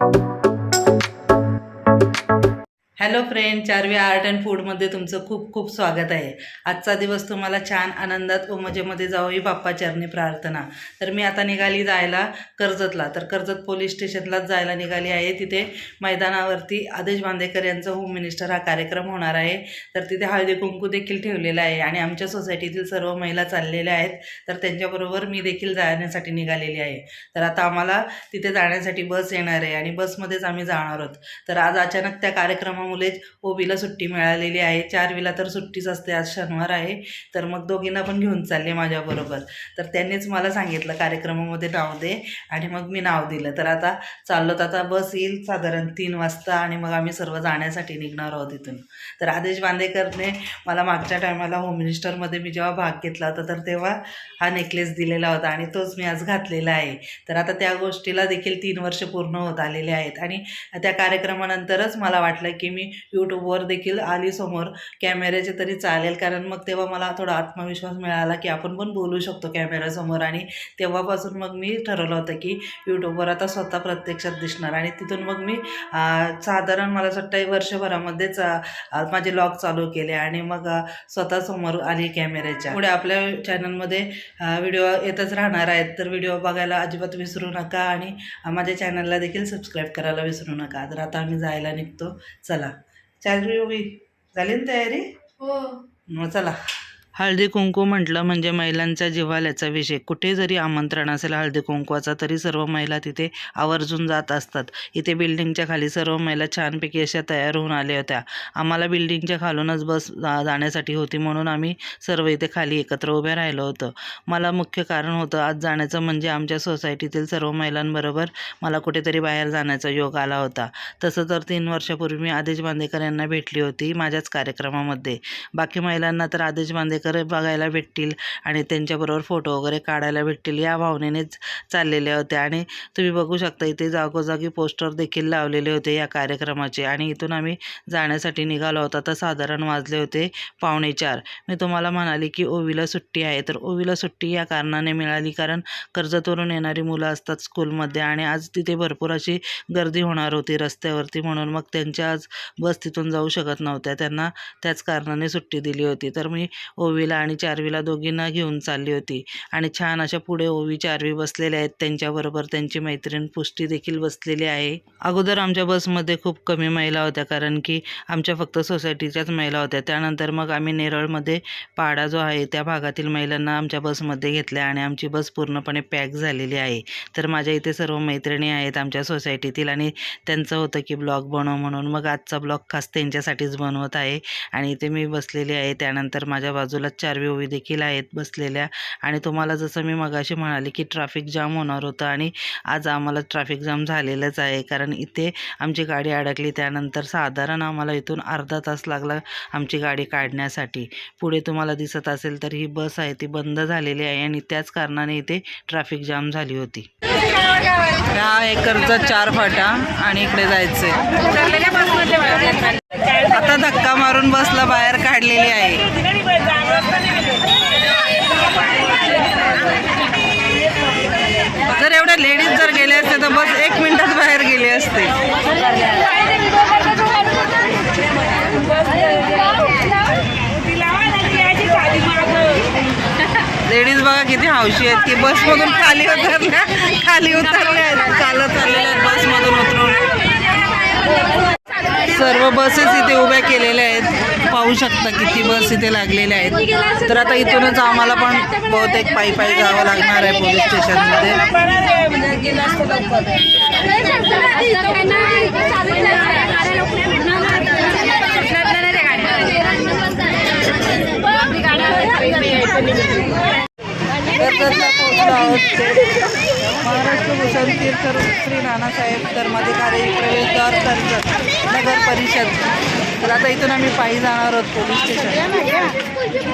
Bye. Hello friend Charvi art and फूडमध्ये तुमचं खूप खूप स्वागत आहे. आजचा दिवस तुम्हाला छान आनंदात व मजेमध्ये जावं ही बाप्पा चरणी प्रार्थना. तर मी आता निघाली जायला कर्जतला. तर कर्जत पोलीस स्टेशनलाच जायला निघाली आहे. तिथे मैदानावरती आदेश बांदेकर यांचा होम मिनिस्टर हा कार्यक्रम होणार आहे. तर तिथे हळदी कुंकू देखील ठेवलेला आहे आणि आमच्या सोसायटीतील सर्व महिला चाललेल्या आहेत. तर त्यांच्याबरोबर मी देखील जाण्यासाठी निघालेली आहे. तर आता आम्हाला तिथे जाण्यासाठी बस येणार आहे आणि बसमध्येच आम्ही जाणार आहोत. तर आज अचानक त्या कार्यक्रमामुळेच ओबीला सुट्टी मिळालेली आहे. चारवीला तर सुट्टीच असते. आज शनिवार आहे. तर मग दोघींना पण घेऊन चालले माझ्याबरोबर. तर त्यांनीच मला सांगितलं कार्यक्रमामध्ये नाव दे आणि मग मी नाव दिलं. तर आता चाललो तर आता बस येईल साधारण तीन वाजता आणि मग आम्ही सर्व जाण्यासाठी निघणार आहोत इथून. तर आदेश बांदेकरने मला मागच्या टायमाला होम मिनिस्टरमध्ये मी जेव्हा भाग घेतला होता तर तेव्हा हा नेकलेस दिलेला होता आणि तोच मी आज घातलेला आहे. तर आता त्या गोष्टीला देखील तीन वर्ष पूर्ण होत आलेले आहेत आणि त्या कार्यक्रमानंतरच मला वाटलं की मी यूट्यूबवर देखील आली समोर. कॅमेऱ्याचे तरी चालेल कारण मग तेव्हा मला थोडा आत्मविश्वास मिळाला की आपण पण बोलू शकतो कॅमेऱ्यासमोर आणि तेव्हापासून मग मी ठरवलं होतं की यूट्यूबवर आता स्वतः प्रत्यक्षात दिसणार. आणि तिथून मग मी साधारण मला वाटतं वर्षभरामध्येच माझे लॉग चालू केले आणि मग स्वतः समोर आली कॅमेऱ्याच्या. पुढे आपल्या चॅनलमध्ये व्हिडिओ येतच राहणार आहेत. तर व्हिडिओ बघायला अजिबात विसरू नका आणि माझ्या चॅनलला देखील सबस्क्राईब करायला विसरू नका. तर आता आम्ही जायला निघतो. चला. चालू उभी. झाली ना तयारी? हो. मग चला. हळदी कुंकू म्हटलं म्हणजे महिलांच्या जिव्हाल्याचा विषय. कुठे जरी आमंत्रण असेल हळदी कुंकवाचा तरी सर्व महिला तिथे आवर्जून जात असतात. इथे बिल्डिंगच्या खाली सर्व महिला छानपैकी अशा तयार होऊन आल्या होत्या. आम्हाला बिल्डिंगच्या खालूनच बस जा- जाण्यासाठी होती म्हणून आम्ही सर्व इथे खाली एकत्र उभे राहिलो होतो. मला मुख्य कारण होतं आज जाण्याचं म्हणजे आमच्या सोसायटीतील सर्व महिलांबरोबर मला कुठेतरी बाहेर जाण्याचा योग आला होता. तसं तर तीन वर्षापूर्वी मी आदेश बांदेकर यांना भेटली होती माझ्याच कार्यक्रमामध्ये. बाकी महिलांना तर आदेश बांदेकर बघायला भेटतील आणि त्यांच्याबरोबर फोटो वगैरे काढायला भेटतील. या भावनेनेच चाललेल्या होत्या. आणि तुम्ही बघू शकता इथे जागोजागी पोस्टर देखील लावलेले होते या कार्यक्रमाचे. आणि इथून आम्ही जाण्यासाठी निघालो होता. तर साधारण वाजले होते पावणे चार. मी तुम्हाला म्हणाले की ओवीला सुट्टी आहे. तर ओवीला सुट्टी या कारणाने मिळाली कारण कर्जतवरून येणारी मुलं असतात स्कूलमध्ये आणि आज तिथे भरपूर अशी गर्दी होणार होती रस्त्यावरती म्हणून. मग त्यांच्या आज बस तिथून जाऊ शकत नव्हत्या. त्यांना त्याच कारणाने सुट्टी दिली होती. तर मी ओवी ओवीला आणि चारवीला दोघींना घेऊन चालली होती. आणि छान अशा पुढे ओवी चारवी बसलेल्या आहेत. त्यांच्याबरोबर त्यांची मैत्रीण पुष्टी देखील बसलेली आहे. अगोदर आमच्या बसमध्ये खूप कमी महिला होत्या कारण की आमच्या फक्त सोसायटीच्याच महिला होत्या. त्यानंतर मग आम्ही नेरळमध्ये पाडा जो आहे त्या भागातील महिलांना आमच्या बसमध्ये घेतल्या आणि आमची बस पूर्णपणे पॅक झालेली आहे. तर माझ्या इथे सर्व मैत्रिणी आहेत आमच्या सोसायटीतील आणि त्यांचं होतं की ब्लॉग बनव म्हणून. मग आजचा ब्लॉग खास त्यांच्यासाठीच बनवत आहे. आणि इथे मी बसलेली आहे. त्यानंतर माझ्या बाजूला चार व्यू देखील आहेत बसलेल्या. आणि तुम्हाला जसं मी मगाशी म्हणाले की ट्रॅफिक जाम होणार होतं आणि आज आम्हाला ट्रॅफिक जाम झालेलंच आहे. कारण इथे आमची गाडी अडकली त्यानंतर साधारण आम्हाला इथून अर्धा तास लागला आमची गाडी काढण्यासाठी. पुढे तुम्हाला दिसत असेल तर ही बस आहे ती बंद झालेली आहे आणि त्याच कारणाने इथे ट्रॅफिक जाम झाली होती. ह्या एकरचा चार फाटा आणि इकडे जायचंय. आता धक्का मारून बसला बाहेर काढलेली आहे जर एवढ्या लेडीज जर गेले असते तर बस एक मिनिटात बाहेर गेले असते लेडीज बघा किती हौशी आहेत की बसमधून खाली उतरल्या खाली उतरल्या आहेत. चालत आलेल्या आहेत बसमधून उतरून. सर्व बसेस इथे उभ्या केलेल्या आहेत. पाहू शकता किती बस इथे लागलेल्या आहेत. तर आता इथूनच आम्हाला पण बहुतेक पायी पायी जावं लागणार आहे पोलीस स्टेशनमध्ये. कर्जतला पोहोचलो आहोत महाराष्ट्र भूषण तीर्थ श्री नानासाहेब धर्माधिकारी प्रवेशद्वार कर्जत नगर परिषद तर आता इथून आम्ही पायी जाणार आहोत पोलीस स्टेशन.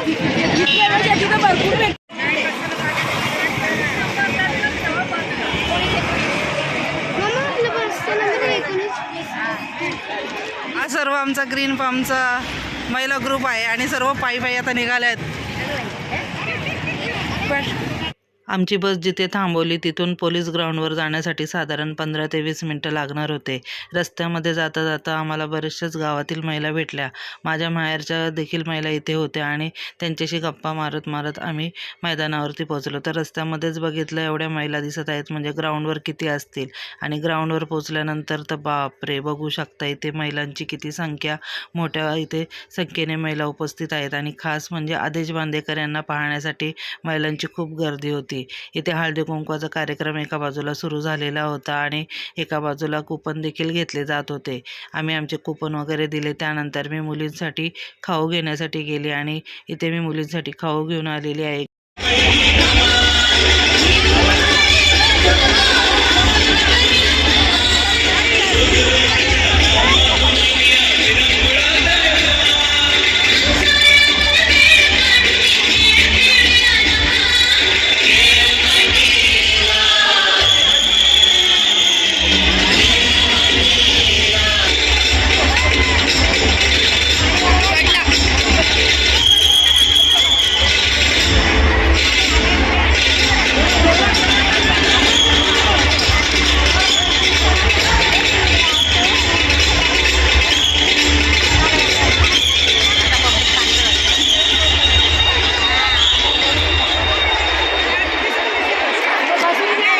हा सर्व आमचा ग्रीन फार्मचा महिला ग्रुप आहे आणि सर्व पायी पायी आता निघाल्या आहेत. पण आमची बस जिथे थांबवली तिथून पोलीस ग्राउंडवर जाण्यासाठी साधारण पंधरा ते वीस मिनटं लागणार होते. रस्त्यामध्ये जाता जाता आम्हाला बऱ्याचशाच गावातील महिला भेटल्या. माझ्या माहेरच्या देखील महिला इथे होत्या आणि त्यांच्याशी गप्पा मारत मारत आम्ही मैदानावरती पोहोचलो. तर रस्त्यामध्येच बघितलं एवढ्या महिला दिसत आहेत म्हणजे ग्राउंडवर किती असतील? आणि ग्राउंडवर पोचल्यानंतर तर बापरे! बघू शकता इथे महिलांची किती संख्या मोठ्या इथे संख्येने महिला उपस्थित आहेत. आणि खास म्हणजे आदेश बांदेकर यांना पाहण्यासाठी महिलांची खूप गर्दी होती. इथे हळदी कुंकवाचा कार्यक्रम एका बाजूला सुरू झालेला होता आणि एका बाजूला कुपन देखील घेतले जात होते. आम्ही आमचे कुपन वगैरे दिले. त्यानंतर मी मुलींसाठी खाऊ घेण्यासाठी गेले आणि इथे मी मुलींसाठी खाऊ घेऊन आलेली आहे.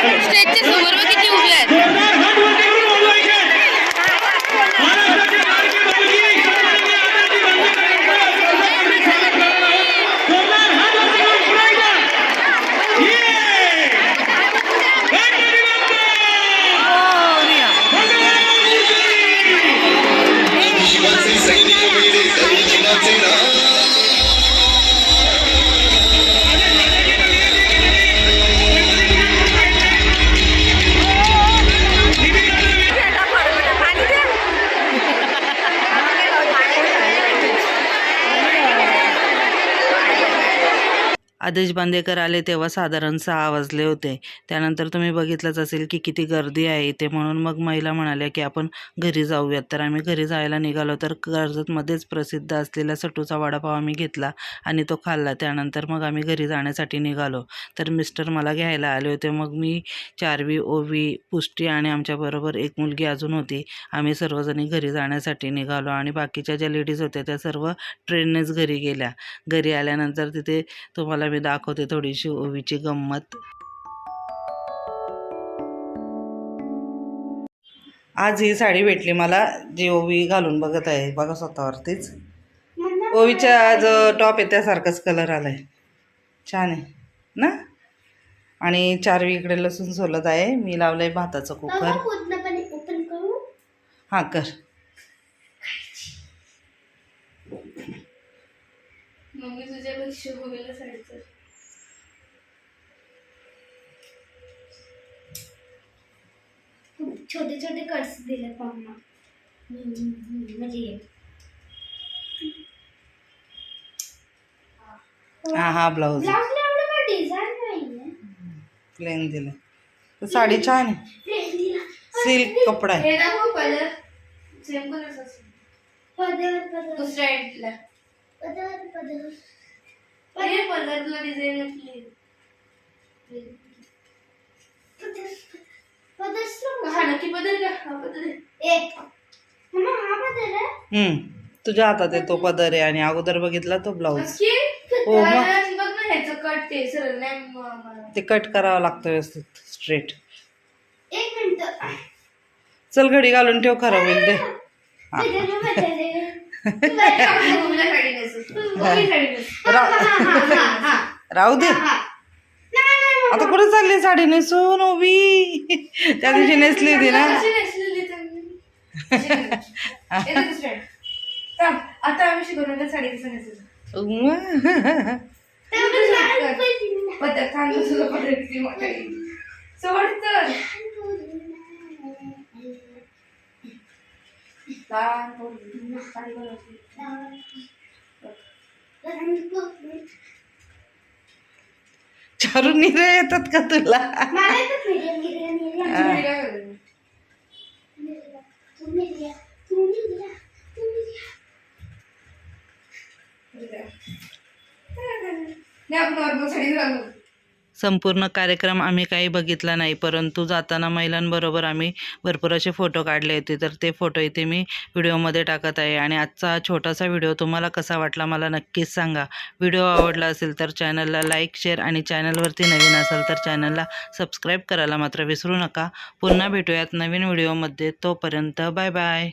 स्टेजच्या समोर किती उभे आहेत. आदेश बांदेकर आले तेव्हा साधारण सहा वाजले होते. त्यानंतर तुम्ही बघितलंच असेल की किती गर्दी आहे इथे. म्हणून मग महिला म्हणाल्या की आपण घरी जाऊयात. तर आम्ही घरी जायला निघालो तर कर्जतमध्येच प्रसिद्ध असलेला सटूचा वडापाव आम्ही घेतला आणि तो खाल्ला. त्यानंतर मग आम्ही घरी जाण्यासाठी निघालो. तर मिस्टर मला घ्यायला आले होते. मग मी चारवी ओवी पुष्टी आणि आमच्याबरोबर एक मुलगी अजून होती. आम्ही सर्वजणी घरी जाण्यासाठी निघालो आणि बाकीच्या ज्या लेडीज होत्या त्या सर्व ट्रेननेच घरी गेल्या. घरी आल्यानंतर तिथे तुम्हाला मी दाखवते थोडीशी ओवीची गंमत. आज ही साडी भेटली मला जी ओवी घालून बघत आहे बघा स्वतःवरतीच. ओवीच्या आज टॉप आहे त्यासारखाच कलर आलाय. छान आहे ना? आणि चारवी इकडे लसूण सोलत आहे. मी लावलंय भाताचं कुकर. ओपन करू. हां मम्मी तुझ्यापेक्षा होईल साडीचं छोटे छोटे कट्स दिले मम्मा म्हणजे हां. हा ब्लाऊज ब्लाऊजला एवढं काय डिझाईन नाहीये. प्लेन दिलं तर साडी छान आहे. प्लेन दिला. सिल्क कपडा आहे. हे दाखव कलर सेम कलर पदर पदर. दुसऱ्या एंडला पदर पदर हे कलरला डिझाईन असली पदर पदर हा नक्की बदल का? हा बदल आहे. एक. मम्मा हा पदर आहे? हम्म, तुझ्या हातात आहे तो पदर आहे आणि अगोदर बघितला तो ब्लाऊज. नक्की हो मग. कारण बघ ना ह्याचं कट ते सरळ नाही म- मला. ते कट करावं लागतं व्यवस्थित स्ट्रेट एक मिनिट. चल घडी घालून ठेव खरं होईल ते पदर पदर राहू दे. आता कुठे चालली साडी नेसून उभी? त्या दिवशी नेसली होती ना. आता आम्ही शिकवणार साडी कसं पद्धत सांग तुझं पद्धत किती मोठी आहे. सोड तर लहान पोरगी, साडी घालायची. चारू निरे येतात का तुला साडी काय घालायची? नाही आपण नॉर्मल साडी घालू संपूर्ण कार्यक्रम आम्ही काही बघितला नाही परंतु जाताना महिलांबरोबर आम्ही भरपूर असे फोटो काढले होते. तर ते फोटो इथे मी व्हिडिओमध्ये टाकत आहे. आणि आजचा हा छोटासा व्हिडिओ तुम्हाला कसा वाटला मला नक्कीच सांगा. व्हिडिओ आवडला असेल तर चॅनलला लाईक शेअर आणि चॅनलवरती नवीन असाल तर चॅनलला सबस्क्राईब करायला मात्र विसरू नका. पुन्हा भेटूयात नवीन व्हिडिओमध्ये. तोपर्यंत बाय बाय.